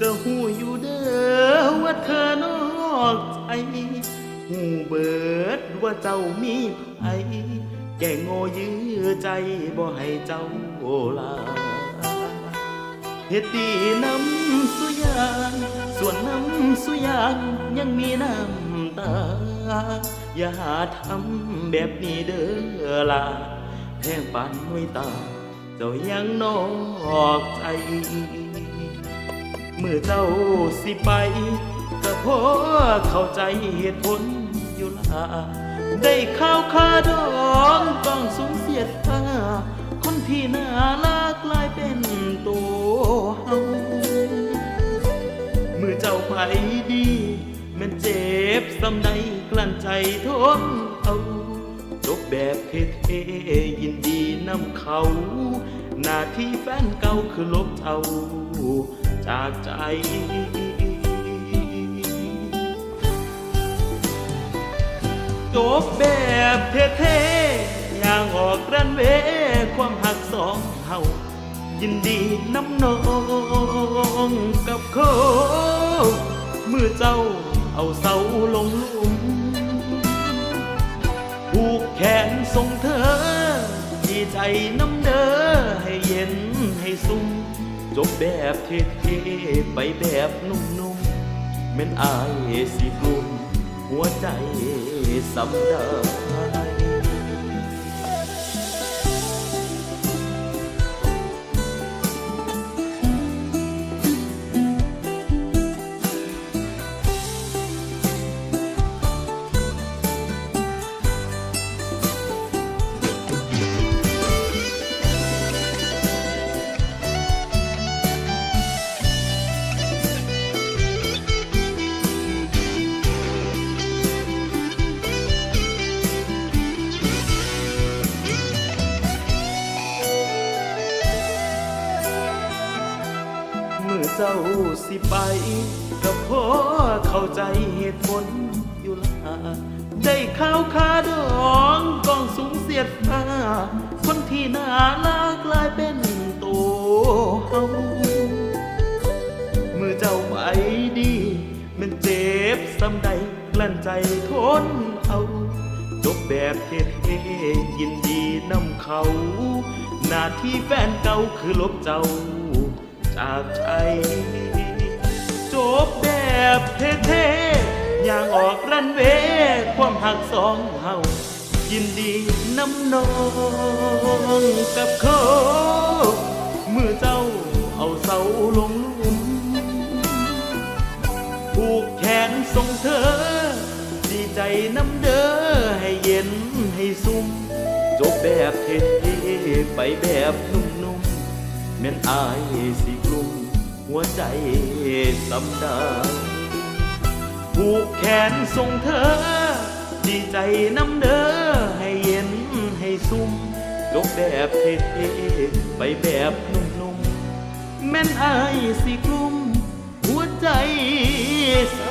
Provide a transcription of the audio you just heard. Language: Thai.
ก็หูอยู่เด้อว่าเธอนอกใจหูเบิดว่าเจ้ามีไผแก่โง่ยื้อใจบ่ให้เจ้าลาเฮ็ดดีน้ำสุยางส่วนน้ำสุยางยังมีน้ำตา อย่าหาทำแบบนี้เด้อล่ะแพงปานห้วยตา เจ้ายังนอกใจ เมื่อเจ้าสิไป ก็เพราะเข้าใจเหตุผลอยู่ละได้ข้าวคาดองต้องสูญเสียท่าคนที่น่ารักกลายเป็นตัวเฮาเมื่อเจ้าไปดี มันเจ็บสำใดกลั้นใจทนเอา บแบบเท่ๆยินดีนำเขา หน้าที่แฟนเก่าคือลบเจ้าจากใจจบแบบเท่ๆอย่างออกรันเวความหักสองเฮายินดีน้ำนองกับเขาเมื่อเจ้าเอาเสาลงหลุม ผูกแขนส่งเธอดีใจน้ำเด้อให้เย็นให้สุ่มจบแบบเท่ๆไปแบบนุ่มๆแม่นอายสิกลุ่มหัวใจสำเดา เจ้าสิไป ก็พอเข้าใจเหตุผลอยู่ละได้ข้าวคาดองกองสูงเสียดฟ้า คนที่น่ารักกลายเป็นตัวเฮาเมื่อเจ้าไปดี มันเจ็บซ้ำใดกลั้นใจทนเอา จบแบบเท่ๆยินดีนำเขา หน้าที่แฟนเก่าคือลบเจ้า จากใจจบแบบเท่ๆอย่างออกรันเวความหักสองเฮายินดีน้ำนองกับเขาเมื่อเจ้าเอาเสาลงลุมผูกแขนส่งเธอ ดีใจน้ำเด้อให้เย็นให้ซุ่มจบแบบเท่ๆไปแบบนุ่มๆ แม่นอายสิกลุ่มหัวใจสำดาผูกแขนส่งเธอ ดีใจน้ำเด้อให้เย็นให้ซุ่มจบแบบเท่ๆไปแบบนุ่มๆแม่นอายสิกลุ่มหัวใจสำ